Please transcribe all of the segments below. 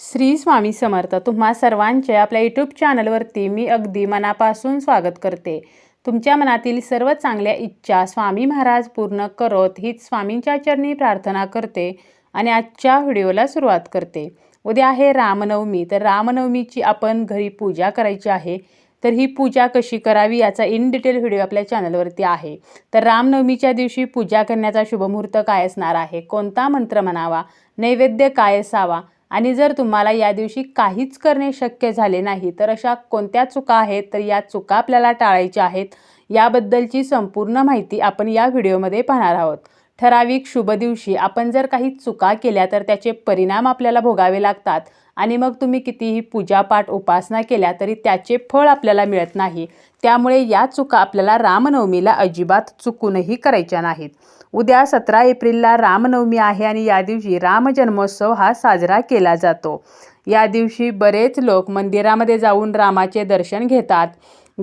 श्री स्वामी समर्थ तुम्हा सर्वांचे आपल्या यूट्यूब चॅनलवरती मी अगदी मनापासून स्वागत करते. तुमच्या मनातील सर्व चांगल्या इच्छा स्वामी महाराज पूर्ण करत हीच स्वामींच्या चरणी प्रार्थना करते आणि आजच्या व्हिडिओला सुरुवात करते. उद्या आहे रामनवमी तर रामनवमीची आपण घरी पूजा करायची आहे. तर ही पूजा कशी करावी याचा इन डिटेल व्हिडिओ आपल्या चॅनलवरती आहे. तर रामनवमीच्या दिवशी पूजा करण्याचा शुभमुहूर्त काय असणार आहे? कोणता मंत्र म्हणावा? नैवेद्य काय असावा? आणि जर तुम्हाला या दिवशी काहीच करणे शक्य झाले नाही तर अशा कोणत्या चुका आहेत? तर या चुका आपल्याला टाळायच्या आहेत. याबद्दलची संपूर्ण माहिती आपण या व्हिडिओमध्ये पाहणार आहोत. ठराविक शुभ दिवशी आपण जर काही चुका केल्या तर त्याचे परिणाम आपल्याला भोगावे लागतात. आणि मग तुम्ही कितीही पूजापाठ उपासना केल्या तरी त्याचे फळ आपल्याला मिळत नाही. त्यामुळे या चुका आपल्याला रामनवमीला अजिबात चुकूनही करायच्या नाहीत. उद्या सतरा एप्रिलला रामनवमी आहे आणि या दिवशी रामजन्मोत्सव हा साजरा केला जातो. या दिवशी बरेच लोक मंदिरामध्ये जाऊन रामाचे दर्शन घेतात.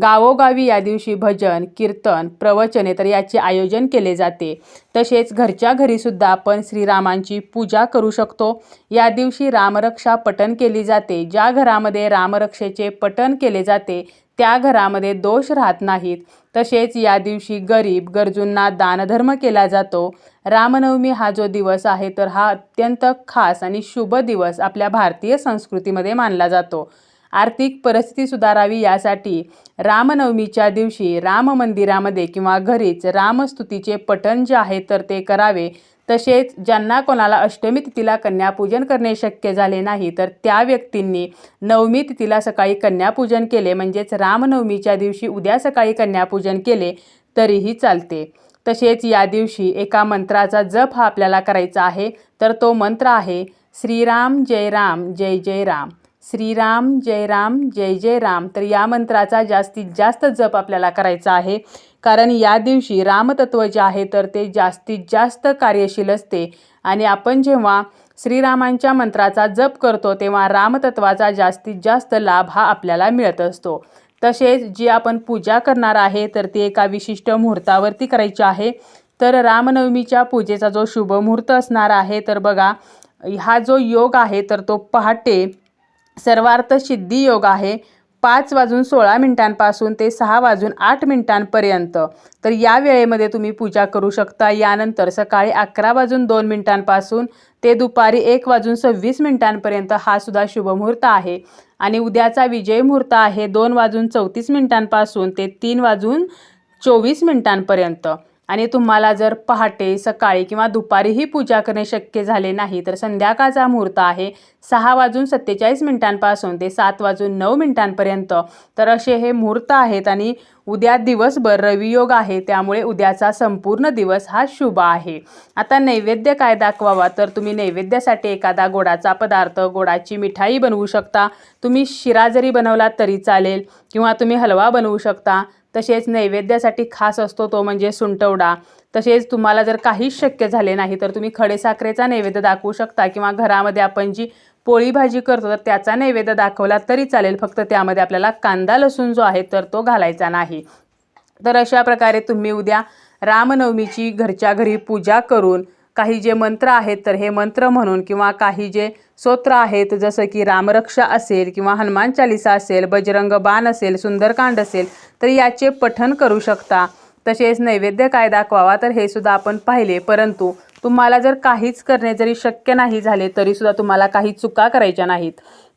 गावोगावी या दिवशी भजन कीर्तन प्रवचने तर याचे आयोजन केले जाते. तसेच घरच्या घरीसुद्धा आपण श्रीरामांची पूजा करू शकतो. या दिवशी रामरक्षा पठन केली जाते. ज्या घरामध्ये रामरक्षेचे पठन केले जाते त्या घरामध्ये दोष राहत नाहीत. तसेच या दिवशी गरीब गरजूंना दानधर्म केला जातो. रामनवमी हा जो दिवस आहे तर हा अत्यंत खास आणि शुभ दिवस आपल्या भारतीय संस्कृतीमध्ये मानला जातो. आर्थिक परिस्थिती सुधारावी यासाठी रामनवमीच्या दिवशी राम मंदिरामध्ये किंवा घरीच रामस्तुतीचे पठण जे आहे तर ते करावे. तसेच ज्यांना कोणाला अष्टमी तिथीला कन्यापूजन करणे शक्य झाले नाही तर त्या व्यक्तींनी नवमी तिथीला सकाळी कन्यापूजन केले म्हणजेच रामनवमीच्या दिवशी उद्या सकाळी कन्यापूजन केले तरीही चालते. तसेच या दिवशी एका मंत्राचा जप हा आपल्याला करायचा आहे तर तो मंत्र आहे श्रीराम जय राम जय जय राम. श्रीराम जय राम जय जय राम तर या मंत्राचा जास्तीत जास्त जप आपल्याला करायचा आहे. कारण या दिवशी रामतत्व जे आहे तर ते जास्तीत जास्त कार्यशील असते. आणि आपण जेव्हा श्रीरामांच्या मंत्राचा जप करतो तेव्हा रामतत्वाचा जास्तीत जास्त लाभ हा आपल्याला मिळत असतो. तसेच जी आपण पूजा करणार आहे तर ती एका विशिष्ट मुहूर्तावरती करायची आहे. तर रामनवमीच्या पूजेचा जो शुभ मुहूर्त असणार आहे तर बघा हा जो योग आहे तर तो पहाटे सर्वार्थ सिद्धी योग आहे. पाच वाजून सोळा मिनिटांपासून ते सहा वाजून आठ मिनिटांपर्यंत. तर या वेळेमध्ये तुम्ही पूजा करू शकता. यानंतर सकाळी अकरा वाजून दोन मिनिटांपासून ते दुपारी एक वाजून सव्वीस मिनिटांपर्यंत हा सुद्धा शुभमुहूर्त आहे. आणि उद्याचा विजय मुहूर्त आहे दोन वाजून चौतीस मिनिटांपासून ते तीन वाजून चोवीस मिनिटांपर्यंत. आणि तुम्हाला जर पहाटे सकाळी किंवा दुपारीही पूजा करणे शक्य झाले नाही तर संध्याकाळचा मुहूर्त आहे सहा वाजून सत्तेचाळीस मिनिटांपासून ते सात वाजून नऊ मिनिटांपर्यंत. तर असे हे मुहूर्त आहेत आणि उद्या दिवसभर रवियोग आहे त्यामुळे उद्याचा संपूर्ण दिवस हा शुभ आहे. आता नैवेद्य काय दाखवावा? तर तुम्ही नैवेद्यासाठी एखादा गोडाचा पदार्थ गोडाची मिठाई बनवू शकता. तुम्ही शिरा जरी बनवला तरी चालेल किंवा तुम्ही हलवा बनवू शकता. तसेच नैवेद्यासाठी खास असतो तो म्हणजे सुंटवडा. तसेच तुम्हाला जर काहीच शक्य झाले नाही तर तुम्ही खडेसाखरेचा नैवेद्य दाखवू शकता किंवा घरामध्ये आपण जी पोळी भाजी करतो तर त्याचा नैवेद्य दाखवला तरी चालेल. फक्त त्यामध्ये आपल्याला कांदा लसूण जो आहे तर तो घालायचा नाही. तर अशा प्रकारे तुम्ही उद्या रामनवमीची घरच्या घरी पूजा करून काही जे मंत्र आहेत तर हे मंत्र म्हणून किंवा काही जे स्तोत्र आहेत जसं की रामरक्षा असेल किंवा हनुमान चालिसा असेल बजरंग बाण असेल सुंदरकांड असेल तर याचे पठन करू शकता. तसेच नैवेद्य काय दाखवावा तर हे सुद्धा आपण पाहिले. परंतु तुम्हाला जर काहीच करणे जरी शक्य नाही झाले तरीसुद्धा तुम्हाला काही चुका करायच्या नाहीत.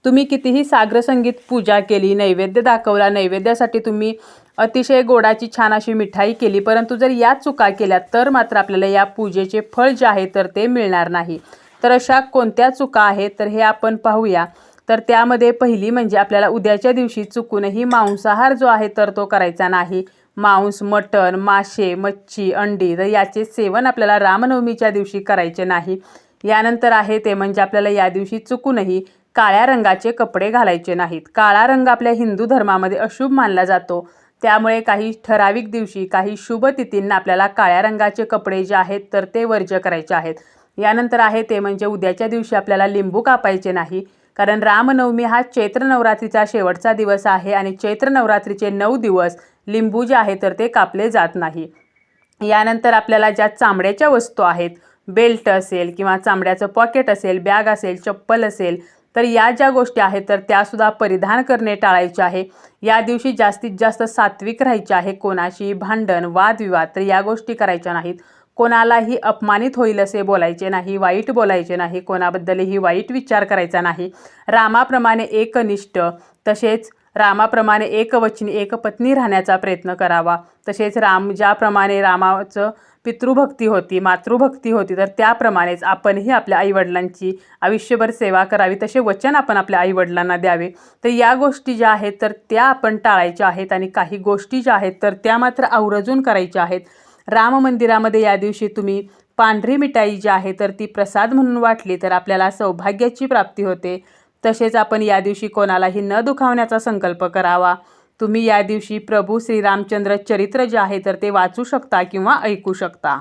तुम्ही कितीही सागरसंगीत पूजा केली नैवेद्य दाखवला नैवेद्यासाठी तुम्ही अतिशय गोडाची छान अशी मिठाई केली परंतु जर या चुका केल्या तर मात्र आपल्याला या पूजेचे फळ जे आहे तर ते मिळणार नाही. तर अशा कोणत्या चुका आहेत तर हे आपण पाहूया. तर त्यामध्ये पहिली म्हणजे आपल्याला उद्याच्या दिवशी चुकूनही मांसाहार जो आहे तर तो करायचा नाही. मांस मटण मासे मच्छी अंडी तर याचे सेवन आपल्याला रामनवमीच्या दिवशी करायचे नाही. यानंतर आहे ते म्हणजे आपल्याला या दिवशी चुकूनही काळ्या रंगाचे कपडे घालायचे नाहीत. काळा रंग आपल्या हिंदू धर्मामध्ये अशुभ मानला जातो. त्यामुळे काही ठराविक दिवशी काही शुभ तिथींना आपल्याला काळ्या रंगाचे कपडे जे आहेत तर ते वर्ज्य करायचे आहेत. यानंतर आहे ते म्हणजे उद्याच्या दिवशी आपल्याला लिंबू कापायचे नाही. कारण रामनवमी हा चैत्र नवरात्रीचा शेवटचा दिवस आहे आणि चैत्र नवरात्रीचे नऊ दिवस लिंबू जे आहे तर ते कापले जात नाही. यानंतर आपल्याला ज्या चामड्याच्या वस्तू आहेत बेल्ट असेल किंवा चामड्याचं पॉकेट असेल बॅग असेल चप्पल असेल तर या ज्या गोष्टी आहेत तर त्यासुद्धा परिधान करणे टाळायचे आहे. या दिवशी जास्तीत जास्त सात्विक राहायचे आहे. कोणाशी भांडण वादविवाद तर या गोष्टी करायच्या नाहीत. कोणालाही अपमानित होईल असे बोलायचे नाही वाईट बोलायचे नाही कोणाबद्दलही वाईट विचार करायचा नाही. रामाप्रमाणे एकनिष्ठ तसेच रामाप्रमाणे एकवचनी एकपत्नी राहण्याचा प्रयत्न करावा. तसेच राम ज्याप्रमाणे रामाचं पितृभक्ती होती मातृभक्ती होती तर त्याप्रमाणेच आपणही आपल्या आईवडिलांची आयुष्यभर सेवा करावी तसे वचन आपण आपल्या आईवडिलांना द्यावे. तर या गोष्टी ज्या आहेत तर त्या आपण टाळायच्या आहेत आणि काही गोष्टी ज्या आहेत तर त्या मात्र आवर्जून करायच्या आहेत. राम मंदिरामध्ये या दिवशी तुम्ही पांढरी मिठाई जी आहे तर ती प्रसाद म्हणून वाटली तर आपल्याला सौभाग्याची प्राप्ती होते. तसेच आपण या दिवशी कोणालाही न दुखावण्याचा संकल्प करावा. तुम्ही या दिवशी प्रभू श्रीरामचंद्र चरित्र जे आहे तर ते वाचू शकता किंवा ऐकू शकता.